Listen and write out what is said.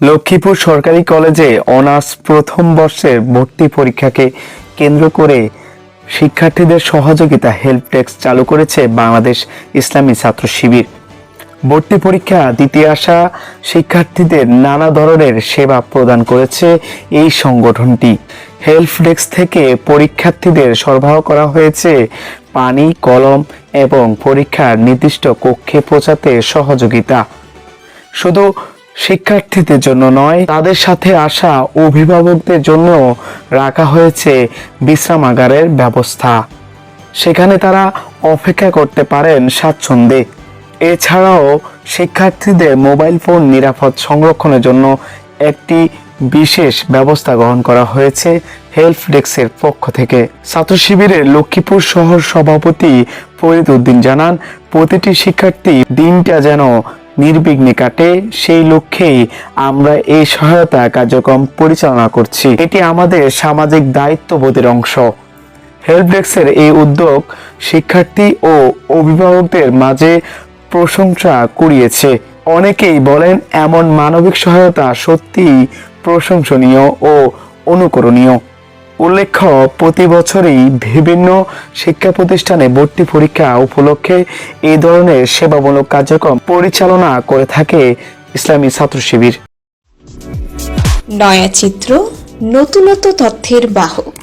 লক্ষ্মীপুর সরকারি কলেজে অনার্স প্রথম বর্ষের ভর্তি পরীক্ষাকে কেন্দ্র করে শিক্ষার্থীদের সহযোগিতা হেল্প ডেস্ক চালু করেছে বাংলাদেশ ইসলামী ছাত্র শিবির। ভর্তি পরীক্ষা দিতে আসা শিক্ষার্থীদের নানা ধরনের সেবা প্রদান করেছে এই সংগঠনটি। হেল্প ডেস্ক থেকে পরীক্ষার্থীদের সরবরাহ করা হয়েছে পানি, কলম এবং পরীক্ষার নির্দিষ্ট কক্ষে পৌঁছাতে সহযোগিতা। শুধু শিক্ষার্থীদের জন্য নয়, তাদের সাথে আসা অভিভাবকদের জন্য রাখা হয়েছে বিশ্রামাগারের ব্যবস্থা। সেখানে তারা অপেক্ষা করতে পারেন স্বাচ্ছন্দ্যে। এছাড়াও শিক্ষার্থীদের মোবাইল ফোন নিরাপদ সংরক্ষণের জন্য একটি বিশেষ ব্যবস্থা গ্রহণ করা হয়েছে হেল্প ডেস্কের পক্ষ থেকে। ছাত্র শিবিরের লক্ষ্মীপুর শহর সভাপতি ফরিদ উদ্দিন জানান, প্রতিটি শিক্ষার্থী দিনটা যেন নির্বিঘ্নে কাটে, সেই লক্ষ্যেই আমরা এই সহায়তা কার্যক্রম পরিচালনা করছি। এটি আমাদের সামাজিক দায়িত্ববোধের অংশ। হেল্প ডেস্কের এই উদ্যোগ শিক্ষার্থী ও অভিভাবকদের মাঝে প্রশংসা কুড়িয়েছে। অনেকেই বলেন, এমন মানবিক সহায়তা সত্যিই প্রশংসনীয় ও অনুকরণীয়। উল্লেখ্য, প্রতি বছরই বিভিন্ন শিক্ষা প্রতিষ্ঠানে ভর্তি পরীক্ষা উপলক্ষে এই ধরনের সেবামূলক কার্যক্রম পরিচালনা করে থাকে ইসলামী ছাত্র শিবির নয়া চিত্র নতুনত্ব তথ্যের বাহক।